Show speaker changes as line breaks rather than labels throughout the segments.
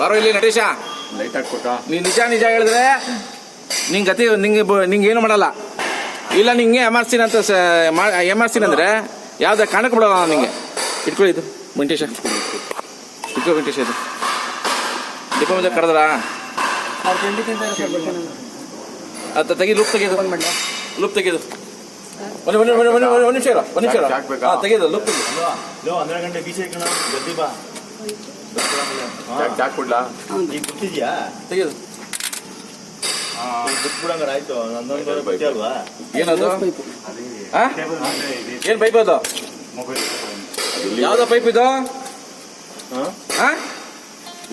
ಬರೋ ಇಲ್ಲಿ ನಟೇಶ.
ಲೈಟ್ ಹಾಕ್ಬೇಕ
ನೀ ನಿಜ ನಿಜ ಹೇಳಿದ್ರೆ ನಿಂಗೆ ಗತಿ ನಿಂಗೆ ಬ- ನಿಂಗೆ ಏನು ಮಾಡಲ್ಲ. ಇಲ್ಲ ನಿಂಗೆ ಎಮರ್ಸಿನ ಅಂತ ಎಮರ್ಸಿನ ಅಂದ್ರೆ ಯಾವ್ದು ಕಾಣಕ್ಕೆ ಬಿಡೋಲ್ಲ ನಾನು ನಿಂಗೆ. ಇಟ್ಕೊಳ್ಳಿ ಇದು. ವೆಂಕಟೇಶ. ಇಟ್ಕೋ ವೆಂಕಟೇಶ ಇದು. ದೀಪ ಮುಂದೆ ಕರೆದ್ರ? ಅತ್ತ ತೆಗಿ ಲುಕ್ ತೆಗೆದು. ಲುಕ್ ತೆಗೆದು. ಒಂದು ಒಂದು ಒಂದು ಒಂದು ಒಂದು ನಿಮಿಷ ಇರೋ. ಒಂದು ನಿಮಿಷ ಇರೋ? ಹಾಂ ತೆಗೆದು ಲುಕ್ ತೆಗೆದು.
ಹನ್ನೆರಡು ಗಂಟೆ ಬೀಚ್ ಜಲ್ದಿ ಬಾ.
ಜಾಕ್ ಕೊಡ್ಲಾ?
ಈಗ ಗೊತ್ತಿದ್ಯಾ
ತೆಗೆದು.
ಬಿಟ್ಬಿಡಂಗಾರ ಆಯ್ತು. ನಂದೊಂದು ಬೈತಿ ಅಲ್ವಾ?
ಏನದು?
ಪೈಪು
ಹಾಂ ಏನು ಪೈಪ್ ಅದು? ಯಾವ್ದು ಪೈಪ್ ಇದು? ಹಾಂ?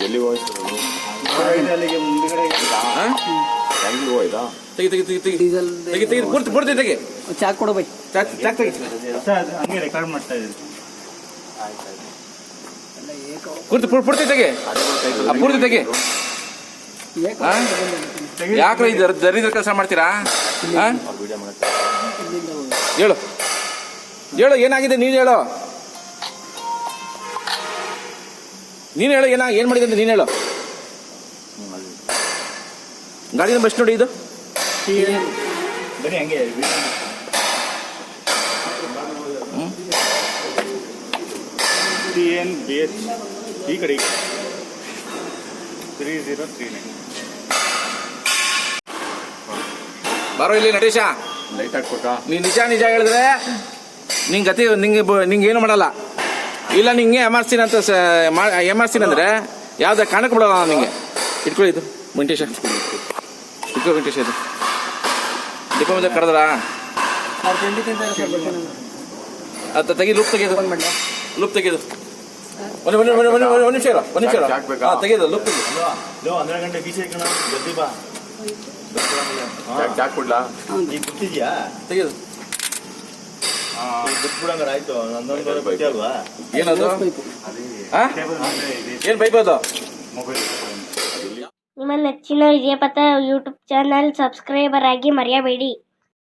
ಎಲ್ಲಿ ಹೋಯ್ತು
ಅಲ್ಲಿಗೆ ಮುಂದ್ಗಡೆ
ಹಾಂ
ಹೆಂಗ್ ಹೋಯ್ತಾ
ತೆಗಿ ತೆಗಿ ತೆಗಿ ತೆಗಿ.
ಡೀಸೆಲ್
ತೆಗಿ ತೆಗಿ ಪೂರ್ತಿ ಪೂರ್ತಿ ತೆಗಿ.
ಚಾಕ್ ಕೊಡು ಬೈ.
ಚಾಕ್ ಚಾಕ್ ತೆಗಿ.
ಹಂಗೆ ರೆಕಾರ್ಡ್ ಮಾಡ್ತಾ ಇದ್ದೀನಿ.
ಪೂರ್ತಿ ಪೂರ್ತಿ ತೆಗೆ. ಪೂರ್ತಿ ತೆಗೆ? ಯಾಕ್ರೆ ಇದು ದರಿದ್ರ ಕೆಲಸ ಮಾಡ್ತೀರಾ? ಹೇಳು. ಹೇಳು, ಏನಾಗಿದೆ ನೀನು ಹೇಳು. ನೀನು ಹೇಳು, ಏನ, ಏನು ಮಾಡಿದೆ ಅಂತ ನೀನು ಹೇಳು. ಗಾಡಿನ ಬಸ್ ನೋಡಿ ಇದು.
ಟಿ ಎನ್ ಬಿ ಎಚ್ ಈ ಕಡೆ ತ್ರೀ ಜೀರೋ ತ್ರೀ ನೈನ್
ಬರೋ ಇಲ್ಲಿ ನಟೇಶ.
ಲೈಟ್ ಹಾಕ್ಬೇಕ?
ನೀ ನಿಜ ನಿಜ ಹೇಳಿದ್ರೆ ನಿಂಗೆ ಗತಿ ನಿಂಗೆ ಬ- ನಿಂಗೆ ಏನು ಮಾಡಲ್ಲ. ಇಲ್ಲ ನಿಂಗೆ ಎಮರ್ಸಿನ ಅಂತ ಎಮರ್ಸಿನ ಅಂದ್ರೆ ಯಾವ್ದು ಕಾಣಕ್ ಬಿಡೋಲ್ಲ ನಾನು ನಿಂಗೆ. ಇಟ್ಕೊಳ್ಳಿ ಇದು ವೆಂಕಟೇಶ. ಇಟ್ಕೋ ವೆಂಕಟೇಶ ಇದು. ಡಿಪೋ ಮುಂದೆ ಕರೆದ್ರ? ಅದು ತೆಗಿ ಲುಕ್ ತೆಗೆದು.
ಲೂಪ್
ಲುಕ್ ತೆಗೆದು. ಒಂದು ಒಂದು ಒಂದು ಒಂದು ಒಂದು ನಿಮಿಷ ಇರು ಒಂದು ನಿಮಿಷ ಇರು.
ಜಾಕ್
ಹಾಂ ತೆಗೆದು ಲುಕ್
ಅಲ್ವಾ ಲೋ ಹನ್ನೆರಡು ಗಂಟೆ ಬೀಚ್ ಕಣ ಜಲ್ದಿ ಬಾ.
ಜಾಕ್ ಜಾಕ್ ಕೊಡ್ಲಾ?
ಈಗ ಗೊತ್ತಿದ್ಯಾ
ತೆಗೆದು.
ಬಿಟ್ಬಿಡಂಗಾರ ಆಯ್ತು. ನಂದೊಂದು ಬೈತಿ ಅಲ್ವಾ?
ಏನದು? ಹಾಂ ಏನು ಪೈಪ್ ಅದು?
ನಿಮ್ಮ ನೆಚ್ಚಿನ ವಿಜಯಪಥ ಯೂಟ್ಯೂಬ್ ಚಾನಲ್ ಸಬ್ಸ್ಕ್ರೈಬರ್ ಆಗಿ ಮರೆಯಬೇಡಿ.